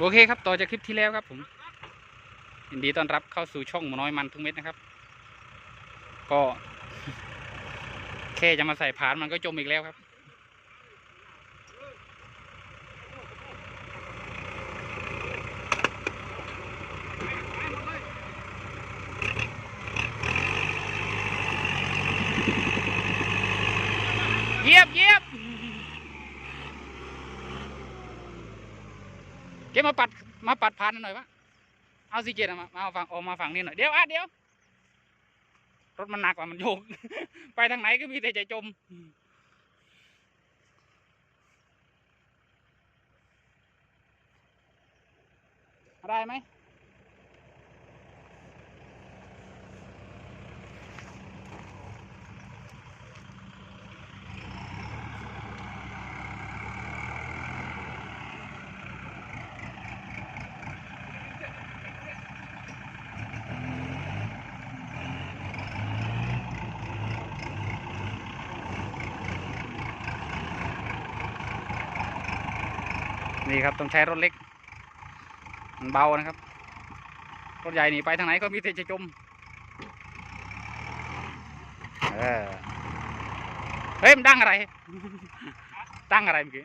โอเคครับ ต่อจากคลิปที่แล้วครับผมยินดีต้อนรับเข้าสู่ช่องหมูน้อยมันทุกเม็ดนะครับ ก็ แค่จะมาใส่ผานมันก็จมอีกแล้วครับ เยียบเยียบ เก็บมาปัดมาปัดพานหน่อยวะเอาสิเกตมามาเอาฝั่งออกมาฝั่งนี้หน่อยเดี๋ยวอะเดี๋ยว รถมันหนักกว่ามันโยก ไปทางไหนก็มีแต่จะจมได้ไหม นี่ครับต้องใช้รถเล็ก มันเบานะครับ รถใหญ่นี่ไปทางไหนก็มีแต่จะจม เออ เฮ้ยมันดังอะไร ดังอะไรเมื่อกี้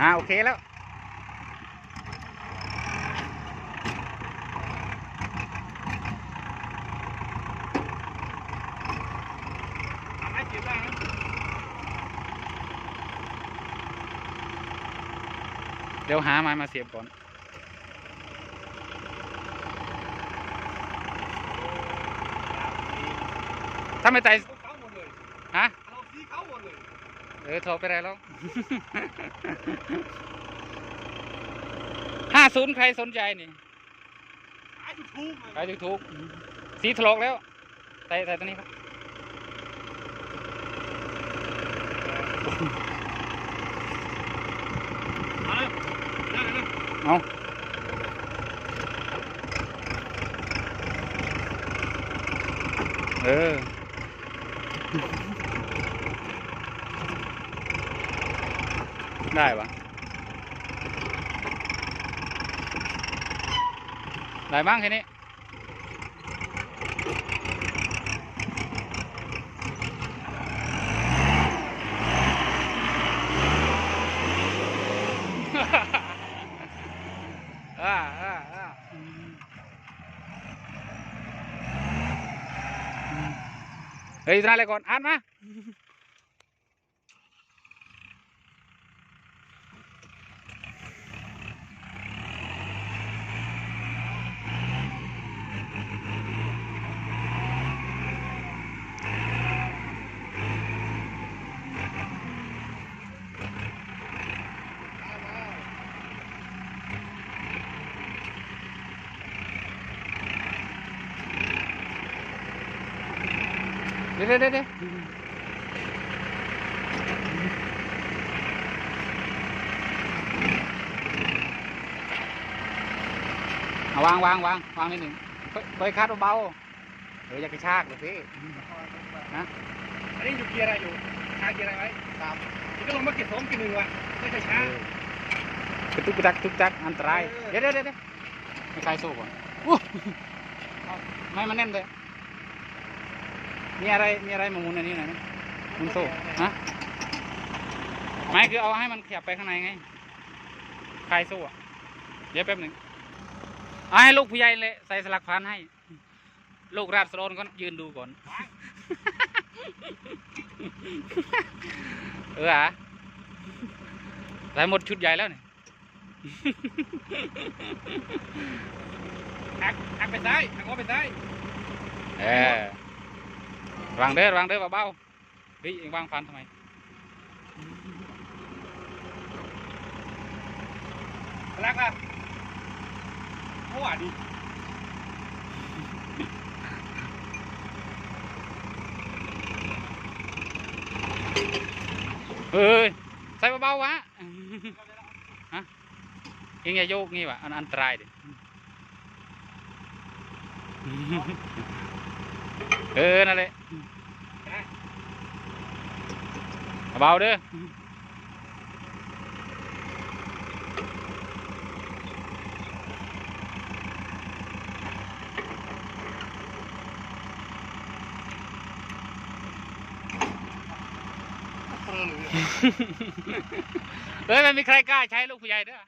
อ่าโอเคแล้ว ให้เสียบ้างนะ เดี๋ยวหาไม้มาเสียบก่อน ถ้าไม่ใจเขาหมดเลยฮะเราซีเขาหมดเลยเออโทรไปไรแล้วห้าศูนย์ใครสนใจนี่ขายถูกๆเลยใครถูกถูกสีถลอกแล้วใส่ใส่ตัวนี้ครับ มาเลยได้ เอาเออได้ปะได้บ้างแค่นี้ อ่าอ่าอ่า เฮ้ยนั่นอะไรก่อนอ่านมา เดี๋ยวเดี๋ยวเดี๋ยวเดี๋ยวเอาวางวางวางวางนิดหนึ่งค่อยค่อยคัดเบาๆเอออย่ากระชากเลยพี่อันนี้อยู่เกียร์อะไรอยู่คาเกียร์อะไรไว้สามนี่ก็ลงมาเก็บสองเกียร์หนึ่งว่ะไม่ใช่ช้ากระตุกกระตักตุกตักอันตรายเออเดี๋ยวเดี๋ยวเดี๋ยวไม่ใครสู้ก่อนอู้เอาไม่มันแน่นเลย มีอะไรมีอะไรมาหมุนอันนี้หน่อยไหมหมุนโซ่ฮะไม่คือเอาให้มันขยับไปข้างในไงคลายโซ่อะเดี๋ยวแป๊บหนึ่งเอาให้ลูกผู้ใหญ่เลยใส่สลักพันให้ ลูกราดสโลนก็ยืนดูก่อน เอออะใส่หมดชุดใหญ่แล้วเนี่ยหักหักไปซ้ายหักงอไปซ้ายเออ วางเด้อวางเด้อเบาๆเฮ้ยเองวางพันทำไมรักอะโอ้อะดีเอ้ยใส่เบาๆวะฮะเองอย่าโยกงี้วะอันอันตรายดิเออนั่นแหละ เบาเด้อเออเลยเฮ้ยไม่มีใครกล้าใช้ลูกผู้ใหญ่เด้อ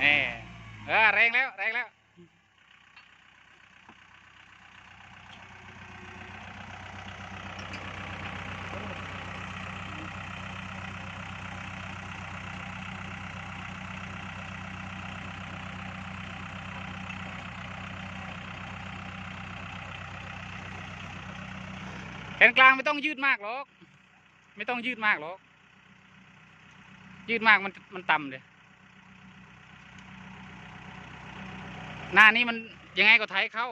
เออเออแรงแล้ว แรงแล้ว นกลางไม่ต้องยืดมากหรอก ไม่ต้องยืดมากหรอก ยืดมากมันมันต่ำเลย หน้านี้มันยังไงก็ไถเข้า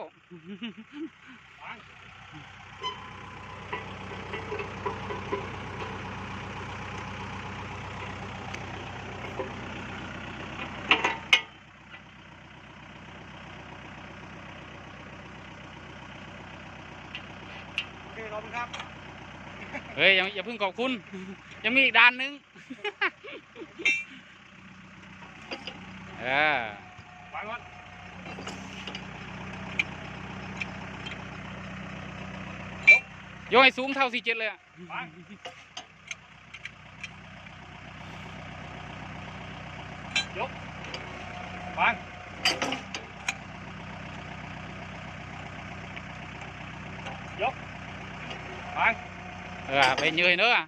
คขอบคุณครับ เฮ้ยอย่าอย่าเพิ่งขอบคุณ ยังมีอีกด้านหนึงเออวางก่อนโยกให้สูงเท่าสี่เจ็ดเลยอะวางยกวางยก วางเออไปเยยเนอะ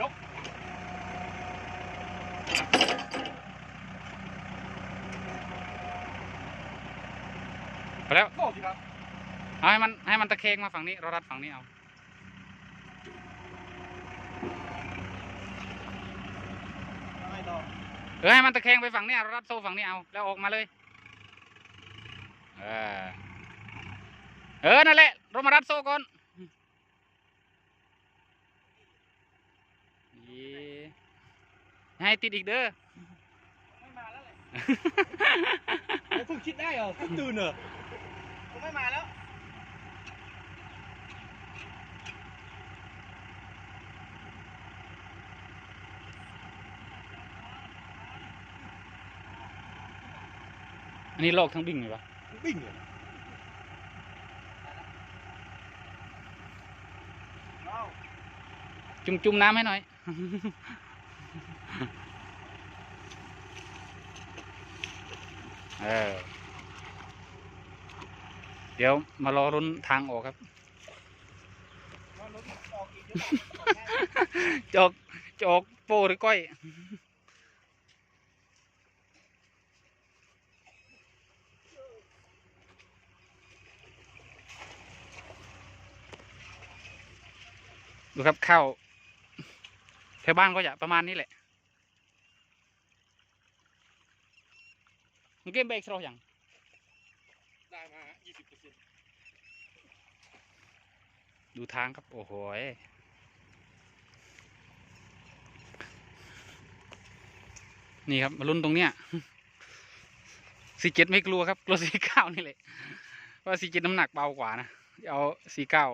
ยกไปแล้วโอ้สิครับเอาให้มันให้มันตะเคงมาฝั่งนี้เรารัดฝั่งนี้เอาไม่ต่อเออให้มันตะแคงไปฝั่งนี้เรารัดโซ่ฝั่งนี้เอา แล้วออกมาเลย เออ เออ นั่นแหละเรามารัดโซ่ก่อนนี่ให้ติดอีกเด้อไม่มาแล้วเลยผมเพิ่งคิดได้เหรอเพิ่งตื่นเหรอผมไม่มาแล้วอันนี้โลกทั้งบิ่งเลยวะวิ่งเลย จุ่มจุ่มน้ำให้หน่อย เออ เดี๋ยวมารอรุนทางออกครับ จอกจอกโปหรือก้อย ดูครับข้าว แถวบ้านก็จะประมาณนี้แหละมึงเกมเบรกเราอย่างได้มา20เปอร์เซ็นต์ดูทางครับ โอ้โหยนี่ครับ มาลุ้นตรงเนี้ยสี่เจ็ดไม่กลัวครับ กลัวสี่เก้านี่แหละเพราะสี่เจ็ดน้ำหนักเบากว่านะ เอาสี่เก้า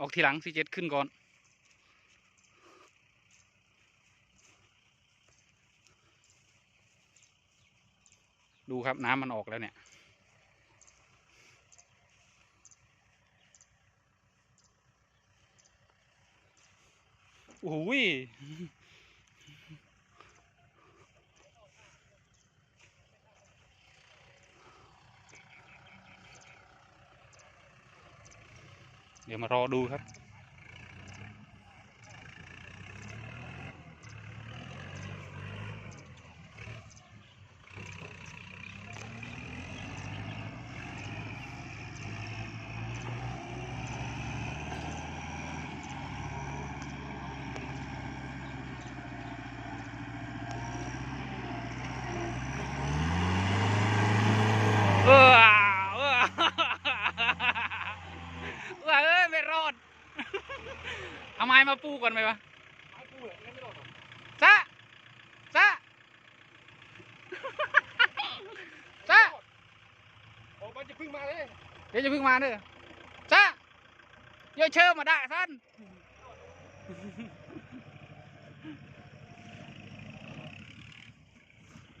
ออกทีหลังสี่เจ็ดขึ้นก่อน ดูครับน้ำมันออกแล้วเนี่ย โอ้ยเดี๋ยวมารอดูครับ เออเออเออเอ้ยไม่รอด เอาไม้มาปูก่อนไหมวะไม้กูเหรอไม่ไม่โดนหรอกซะซะซะโอ้มันจะพึ่งมาเลย เดี๋ยวจะเพิ่งมาเด้อเยอะเชื่อมาได้ท่าน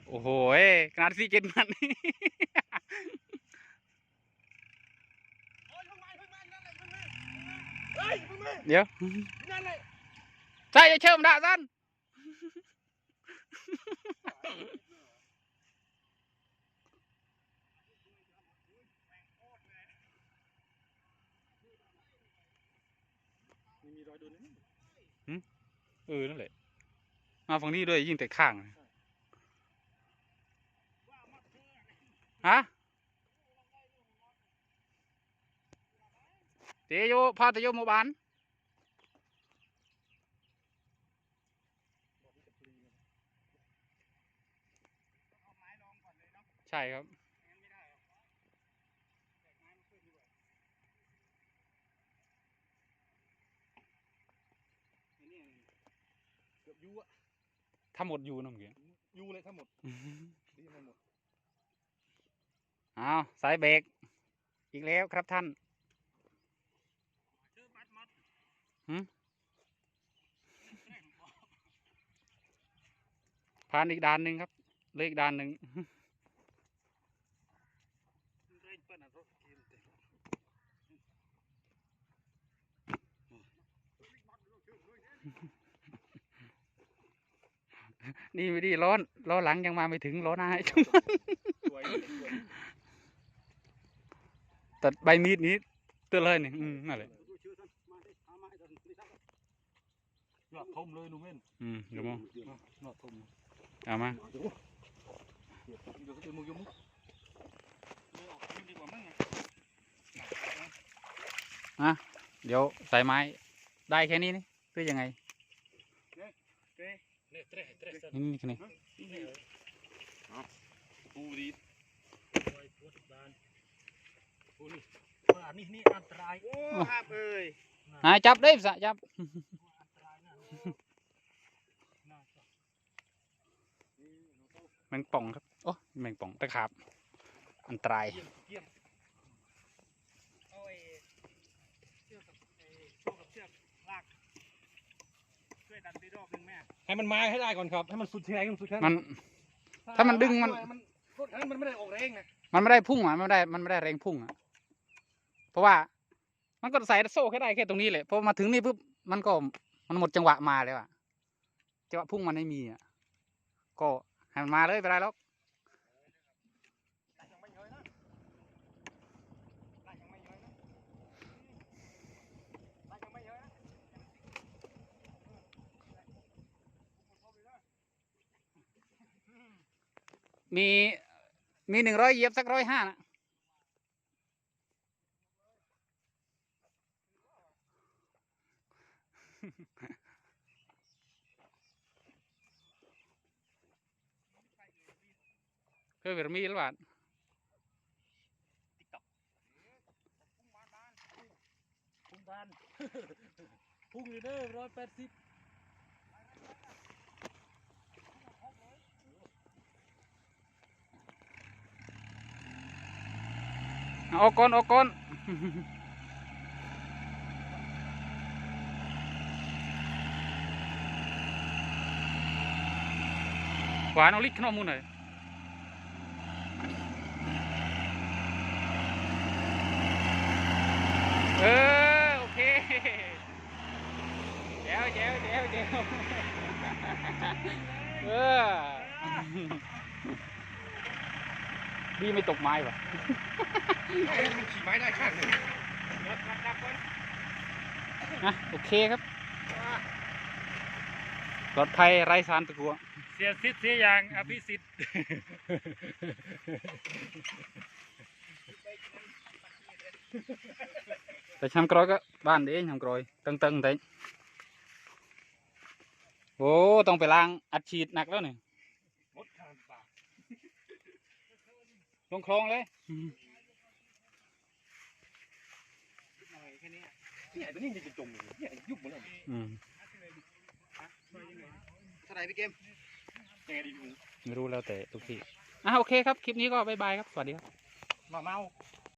โอ้โหยขนาดซีเจ็ดมัน เดี๋ยวใช่เยอะเชื่อมด่านมีมีรอยโดนนี่เออ นั่นแหละ มาฝั่งนี้ด้วยยิ่งแต่ข้างฮะ เตโยพาเตโยโมบานใช่ครับเกือบยูอะถ้าหมดอยู่นะเมื่อกี้ยูเลยทั้งหมดดีมันหมดอ้าวสายเบรกอีกแล้วครับท่าน หืมผ่านอีกด่านหนึ่งครับเหลยอีกด่านหนึ่งนี่ไม่ดีร้อนล้อหลังยังมาไม่ถึงล้อหน้าให้สวยสวยตัดใบมีดนี้เตือนเลยนี่อืมนั่นแหละยอดทมเลยนุ่มเว้นอืมเดี๋ยวมองยอดทมเอามาเดี๋ยวเดี๋ยวเดี๋ยวเดี๋ยวมึงยมุกดีกว่ามั้งเดี๋ยวสายไม้ได้แค่นี้นี่หรือยังไงเต้เต้เต้เต้นี่นี่แค่นี้ปูดีอันนี้นี่อันตรายโอ้ครับเอ้ยหาจับได้สะจับ แมงป่องครับ โอ้แมงป่องตะขาบ อันตรายเยี่ยมเยี่ยมเอาไอ้เชือกกับไอ้โซ่กับเชือกลากช่วยดันไปรอบหนึงแม่ให้มันมาให้ได้ก่อนครับ ให้มันสุดที่ไหนก็สุดแค่มัน ถ้ามันดึงมันมันรถคันนั้นมันไม่ได้ออกแรงนะมันไม่ได้พุ่งอะมันไม่ได้มันไม่ได้แรงพุ่งอะเพราะว่า มันก็ใส่โซ่แค่ได้แค่ตรงนี้แหละพอมาถึงนี่ปุ๊บมันก็มันหมดจังหวะมาแล้วอะจังหวะพุ่งมันไม่มีอะก็ ให้มันมาเลยไปได้แล้วยังไม่ย้อยนะได้ยังไม่ย้อยนะได้ยังไม่ย้อยนะมีมีหนึ่งร้อยเยียบสักร้อยห้านะ เคยเวรมีหรือเปล่าพุ่งบานพุ่งอยู่เด้อร้อยแปดสิบ เอาออกก่อนออกก่อน ขวานเอาลิกขนมมูหน่อย เออ โอเคเดี๋ยวเดี๋ยวเดี๋ยวเดี๋ยวเออ ดีไม่ตกไม้ป่ะให้มันขี่ไม้ได้ข้างหนึ่งนะโอเคครับ ปลอดภัยไร้สารตะกัว เสียสิทธิ์เสียอย่างอภิสิทธิ์ แต่ชำกรอยก็บ้านเด้ชำกรอยตึงตึงๆแต่โอ้ต้องไปล้างอัดฉีดหนักแล้วนี่มดข้างปากลงคลองเลยหน่อยแค่นี้เนี่ยตัวนี้จะจมอยู่เนี่ยยุบหมดแล้วอืมเท่าไหร่พี่เกมยังไงดีดูไม่รู้แล้วแต่ทุกที่อะโอเคครับ คลิปนี้ก็บายบายครับ สวัสดีครับมาเมา